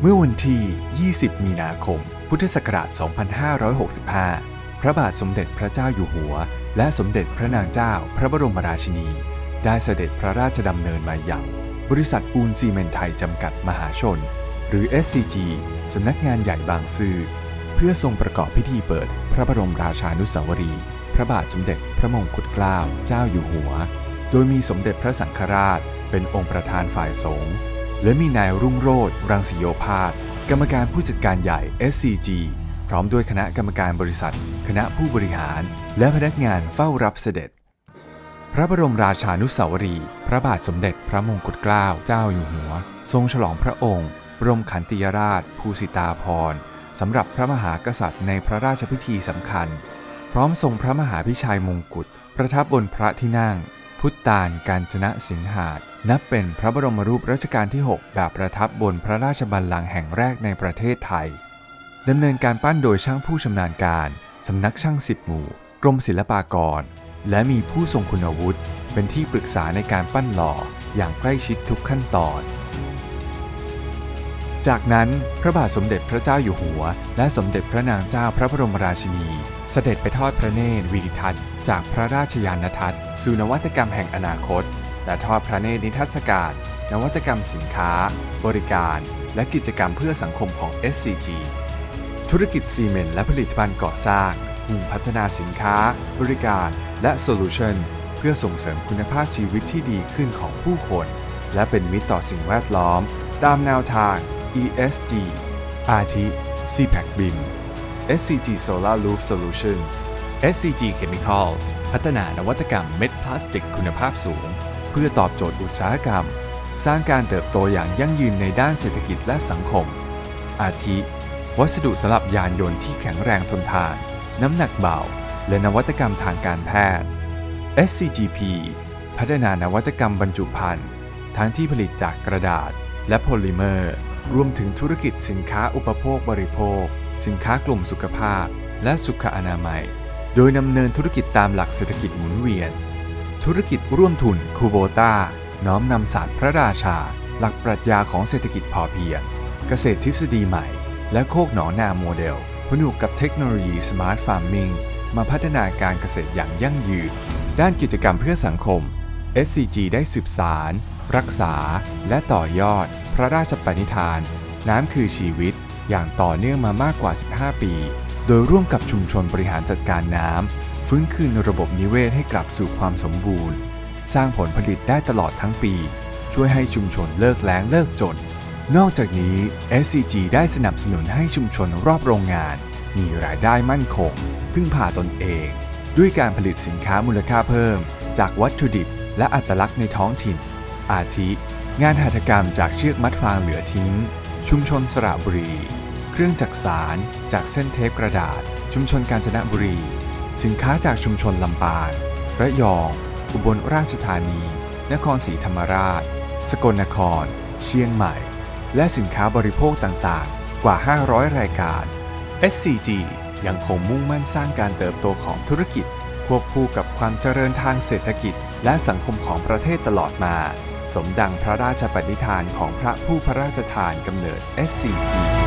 เมื่อวันที่ 20 มีนาคม พุทธศักราช 2565 พระบาทสมเด็จพระเจ้าอยู่หัว และสมเด็จพระนางเจ้าพระบรมราชินี ได้เสด็จพระราชดำเนินมาอย่าง บริษัทปูนซีเมนต์ไทยจำกัดมหาชน หรือ SCG สำนักงานใหญ่บางซื่อ เพื่อทรงประกอบพิธีเปิด พระบรมราชานุสาวรีย์พระบาทสมเด็จพระมงกุฎเกล้าเจ้าอยู่หัว โดยมีสมเด็จพระสังฆราช เป็นองค์ประธานฝ่ายสงฆ์ และมีนายรุ่งโรจน์รังสิโยภาสกรรมการผู้จัดการใหญ่ SCG พร้อมด้วยคณะกรรมการบริษัท คณะผู้บริหาร และพนักงานเฝ้ารับเสด็จ พระบรมราชานุสาวรี พระบาทสมเด็จพระมงกุฎเกล้าเจ้าอยู่หัว ทรงฉลองพระองค์บรมขันติยราช ภูสิตาพรสำหรับพระมหากษัตริย์ในพระราชพิธีสำคัญ พร้อมทรงพระมหาพิชัยมงกุฎประทับบนพระที่นั่ง พุทธานการจนะสิงหาดนับเป็นพระบรมรูปรัชกาลที่ 6 แบบประทับบนพระราชบัลลังก์แห่งแรกในประเทศไทยดำเนินการปั้นโดยช่างผู้ชำนาญการสำนักช่างสิบหมู่ กรมศิลปากร และมีผู้ทรงคุณวุฒิเป็นที่ปรึกษาในการปั้นหล่ออย่างใกล้ชิดทุกขั้นตอน จากนั้นพระบาทสมเด็จพระเจ้าอยู่หัว และสมเด็จพระนางเจ้าพระบรมราชินี เสด็จไปทอดพระเนตรวิดิทัศน์ จากพระราชยานทัศน์สู่นวัตกรรมแห่งอนาคต และทอดพระเนตรนิทรรศการ นวัตกรรมสินค้า บริการ และกิจกรรมเพื่อสังคมของ SCG ธุรกิจซีเมนต์และผลิตภัณฑ์ก่อสร้างมุ่งพัฒนาสินค้า บริการ และโซลูชันเพื่อส่งเสริมคุณภาพชีวิตที่ดีขึ้นของผู้คน และเป็นมิตรต่อสิ่งแวดล้อม ตามแนวทาง ESG อาทิ CPAC BIM SCG Solar Loop Solution SCG Chemicals พัฒนานวัตกรรมเม็ดพลาสติกคุณภาพสูง เพื่อตอบโจทย์อุตสาหกรรม สร้างการเติบโตอย่างยั่งยืนในด้านเศรษฐกิจและสังคม อาทิ วัสดุสำหรับยานยนต์ที่แข็งแรงทนทาน น้ำหนักเบา และนวัตกรรมทางการแพทย์ SCGP พัฒนานวัตกรรมบรรจุภัณฑ์ทั้งที่ผลิตจากกระดาษและโพลิเมอร์ รวมถึงธุรกิจสินค้าอุปโภคบริโภค สินค้ากลุ่มสุขภาพ และสุขอนามัย โดยดำเนินธุรกิจตามหลักเศรษฐกิจหมุนเวียน ธุรกิจร่วมทุนคูโบตาน้อมนำศาสตร์พระราชา หลักปรัชญาของเศรษฐกิจพอเพียง เกษตรทฤษฎีใหม่ และโคกหนองนาโมเดลผนวกกับเทคโนโลยีสมาร์ทฟาร์ม i n g มาพัฒนาการเกษตรอย่างยั่งยืน ด้านกิจกรรมเพื่อสังคม SCG ได้สืบสาร รักษา และต่อยอด พระราชปณิธาน น้ำคือชีวิตอย่างต่อเนื่องมามากกว่า 15 ปี โดยร่วมกับชุมชนบริหารจัดการน้ำฟื้นคืนระบบนิเวศให้กลับสู่ความสมบูรณ์ สร้างผลผลิตได้ตลอดทั้งปี ช่วยให้ชุมชนเลิกแล้งเลิกจน นอกจากนี้ SCG ได้สนับสนุนให้ชุมชนรอบโรงงาน มีรายได้มั่นคง พึ่งพาตนเอง ด้วยการผลิตสินค้ามูลค่าเพิ่ม จากวัตถุดิบและอัตลักษณ์ในท้องถิ่น อาทิ งานหัตถกรรมจากเชือกมัดฟางเหลือทิ้ง ชุมชนสระบุรี เครื่องจักสารจากเส้นเทปกระดาษ ชุมชนกาญจนบุรี สินค้าจากชุมชนลำปางระยอง อุบลราชธานี นครศรีธรรมราช สกลนคร เชียงใหม่ และสินค้าบริโภคต่างๆ กว่า 500 รายการ SCG ยังคงมุ่งมั่นสร้างการเติบโตของธุรกิจควบคู่กับความเจริญทางเศรษฐกิจและสังคมของประเทศตลอดมา สมดังพระราชปณิธานของพระผู้พระราชทานกำเนิด SCP